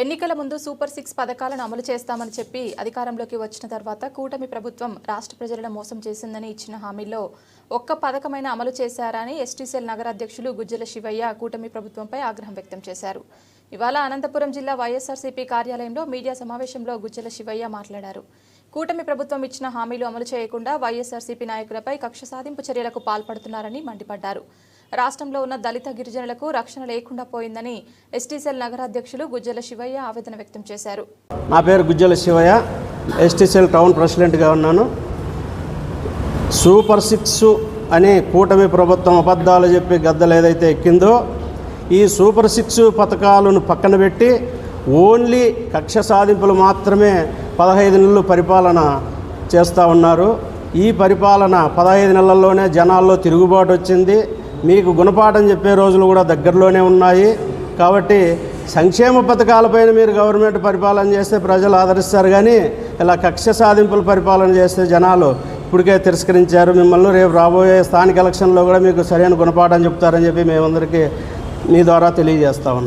ఎన్నికల ముందు super six పథకాలను అమలు చేస్తామని చెప్పి అధికారంలోకి వచ్చిన తర్వాత కూటమి ప్రభుత్వం రాష్ట్ర ప్రజలను మోసం చేసిందని ఇచ్చిన హామీల్లో ఒక్క పథకమైన అమలు చేశారని ఎస్టీసీఎల్ నగర అధ్యక్షులు గుజ్జల శివయ్య కూటమి ప్రభుత్వంపై ఆగ్రహం వ్యక్తం చేశారు. ఇవాళ అనంతపురం జిల్లా వైఎస్ఆర్సీపీ కార్యాలయంలో మీడియా సమావేశంలో గుజ్జల శివయ్య మాట్లాడారు. కూటమి ప్రభుత్వం ఇచ్చిన హామీలు అమలు చేయకుండా వైఎస్ఆర్సీపీ నాయకులపై కక్ష సాధింపు చర్యలకు పాల్పడుతున్నారని మండిపడ్డారు. రాష్ట్రంలో ఉన్న దళిత గిరిజనులకు రక్షణ లేకుండా పోయిందని ఎస్టీసీఎల్ నగరాధ్యక్షులు గుజ్జల శివయ్య ఆవేదన వ్యక్తం చేశారు. నా పేరు గుజ్జల శివయ్య ఎస్టీసీఎల్ టౌన్ ప్రెసిడెంట్గా ఉన్నాను. సూపర్ సిక్స్ అనే కూటమి ప్రభుత్వం అబద్ధాలు చెప్పి గద్దలు ఏదైతే ఎక్కిందో ఈ సూపర్ సిక్స్ పథకాలను పక్కన పెట్టి ఓన్లీ కక్ష సాధింపులు మాత్రమే పదహైదు నెలలు పరిపాలన చేస్తూ ఉన్నారు. ఈ పరిపాలన పదహైదు నెలల్లోనే జనాల్లో తిరుగుబాటు వచ్చింది. మీకు గుణపాఠం చెప్పే రోజులు కూడా దగ్గరలోనే ఉన్నాయి. కాబట్టి సంక్షేమ పథకాలపైన మీరు గవర్నమెంట్ పరిపాలన చేస్తే ప్రజలు ఆదరిస్తారు కానీ ఇలా కక్ష సాధింపుల పరిపాలన చేస్తే జనాలు ఇప్పటికే తిరస్కరించారు. మిమ్మల్ని రేపు రాబోయే స్థానిక ఎలక్షన్లో కూడా మీకు సరైన గుణపాఠం చెప్తారని చెప్పి మేమందరికీ మీ ద్వారా తెలియజేస్తా ఉన్నాం.